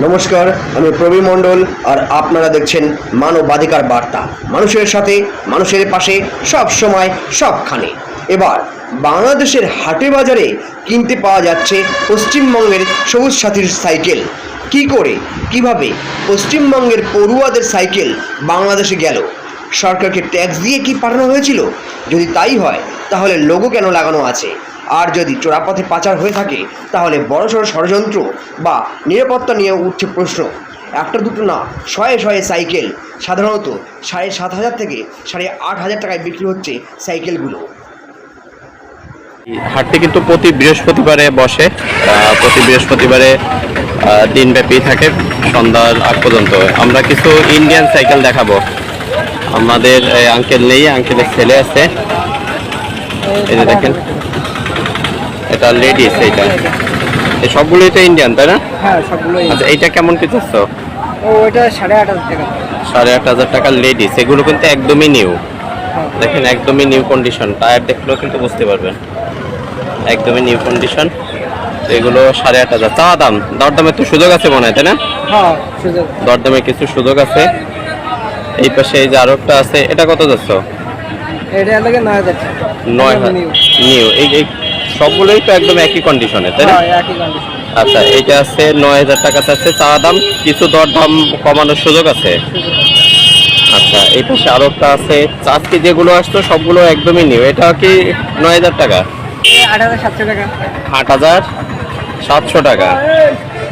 নমস্কার, আমি প্রবীর মণ্ডল আর আপনারা দেখছেন মানবাধিকার বার্তা। মানুষের সাথে, মানুষের পাশে, সব সময়, সবখানে। এবার, বাংলাদেশের হাটে বাজারে কিনতে পাওয়া যাচ্ছে পশ্চিমবঙ্গের সবুজ সাথীর সাইকেল। কি করে, কীভাবে পশ্চিমবঙ্গের পড়ুয়াদের সাইকেল বাংলাদেশে গেল? সরকারকে ট্যাক্স দিয়ে কি পাঠানো হয়েছিল? যদি তাই হয়, তাহলে লোগো কেন লাগানো আছে? আর যদি চোরাপথে পাচার হয়ে থাকে, তাহলে বড়সড় ষড়যন্ত্র বা নিরাপত্তা নিয়ে উঠছে প্রশ্ন। একটা দুটো না, শয়ে শয়ে সাইকেল, সাধারণত সাড়ে সাত হাজার থেকে সাড়ে আট হাজার টাকায় বিক্রি হচ্ছে সাইকেলগুলো। হাটটি কিন্তু প্রতি বৃহস্পতিবারে বসে প্রতি বৃহস্পতিবারে দিনব্যাপী থাকে, সন্ধ্যার আগ পর্যন্ত। আমরা কিছু ইন্ডিয়ান সাইকেল দেখাবো। আমাদের আঙ্কেল নেই আঙ্কেলের ছেলে আছে। এই যে দেখেন। এটা লেডিস এইটা। এই সবগুলোই তো ইন্ডিয়ান তাই না? হ্যাঁ সবগুলোই আচ্ছা এইটা কেমন কি চাচ্ছ? ও ওইটা সাড়ে আট হাজার টাকা। সাড়ে আট হাজার টাকার লেডিস এগুলো কিন্তু একদমই নিউ হ্যাঁ। দেখেন একদমই নিউ কন্ডিশন টায়ার দেখলেও কিন্তু বুঝতে পারবেন। একদমই নিউ কন্ডিশন এগুলো সাড়ে আট হাজার। চা দাম দরদামে তো সুযোগ আছে মনে হয় তাই না? হ্যাঁ সুযোগ। দরদামে কিছু সুযোগ আছে। এই পাশে এই যে আরও একটা আছে এটা কত যাচ্ছ? নয় টাকা। নিউ এই এই সবগুলোই তো একদম একই কন্ডিশনে তাই না? হ্যাঁ একই কন্ডিশন আচ্ছা এইটা আছে নয় হাজার টাকা চাচ্ছে চা দাম কিছু দর দাম কমানোর সুযোগ আছে? আচ্ছা এই পাশে আরও একটা আছে চারটি যেগুলো আসতো সবগুলো একদমই নিউ এটা কি নয় হাজার টাকা? আট হাজার সাতশো টাকা। আট হাজার সাতশো টাকা।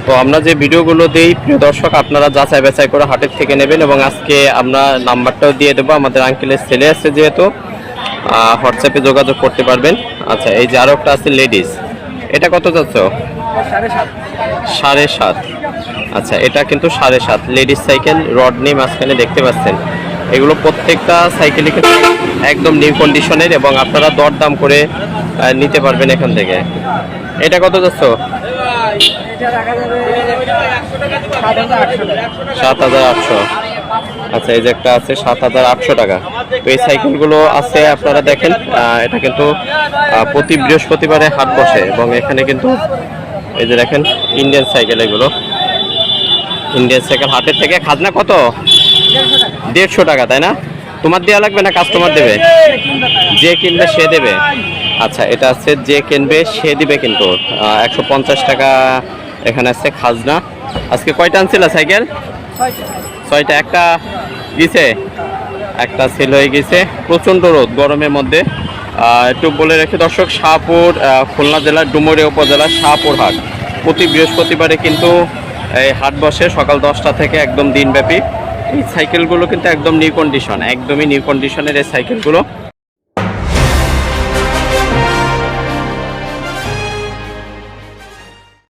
তো আমরা যে ভিডিওগুলো দিই প্রিয় দর্শক আপনারা যাচাই বাছাই করে হাটের থেকে নেবেন এবং আজকে আমরা নাম্বারটাও দিয়ে দেবো। আমাদের আঙ্কেলের ছেলে আছে যেহেতু। হোয়াটসঅ্যাপে যোগাযোগ করতে পারবেন। আচ্ছা এই যে আরও একটা আছে লেডিস এটা কত যাচ্ছ? সাড়ে সাত। আচ্ছা এটা কিন্তু সাড়ে সাত। লেডিস সাইকেল রড নিয়ে মাঝখানে দেখতে পাচ্ছেন। এগুলো প্রত্যেকটা সাইকেলই একদম নিউ কন্ডিশনের এবং আপনারা দরদাম করে নিতে পারবেন এখান থেকে। এটা কত যাচ্ছ? সাত হাজার আটশো টাকা সাত হাজার আটশো আচ্ছা এই যে একটা আছে সাত হাজার আটশো টাকা। তো এই সাইকেলগুলো আছে আপনারা দেখেন এটা কিন্তু প্রতি বৃহস্পতিবারে হাট বসে এবং এখানে কিন্তু এই যে দেখেন ইন্ডিয়ান সাইকেল এগুলো। ইন্ডিয়ান সাইকেল হাটের থেকে খাজনা কত? দেড়শো টাকা তাই না? তোমার দেওয়া লাগবে না কাস্টমার দেবে? যে কিনবে সে দেবে। আচ্ছা এটা আছে যে কিনবে সে দিবে কিন্তু। একশো পঞ্চাশ টাকা এখানে আছে খাজনা। আজকে কয়টা আনছিল সাইকেল? ছয়টা একটা গেছে? একটা সেল হয়ে গেছে। প্রচণ্ড রোদ গরমের মধ্যে। একটু বলে রেখে দর্শক, শাহপুর খুলনা জেলার ডুমুরিয়া উপজেলার শাহপুর হাট প্রতি বৃহস্পতিবারে কিন্তু এই হাট বসে সকাল দশটা থেকে একদম দিনব্যাপী। এই সাইকেলগুলো কিন্তু একদম নিউ কন্ডিশন একদমই নিউ কন্ডিশনের এই সাইকেলগুলো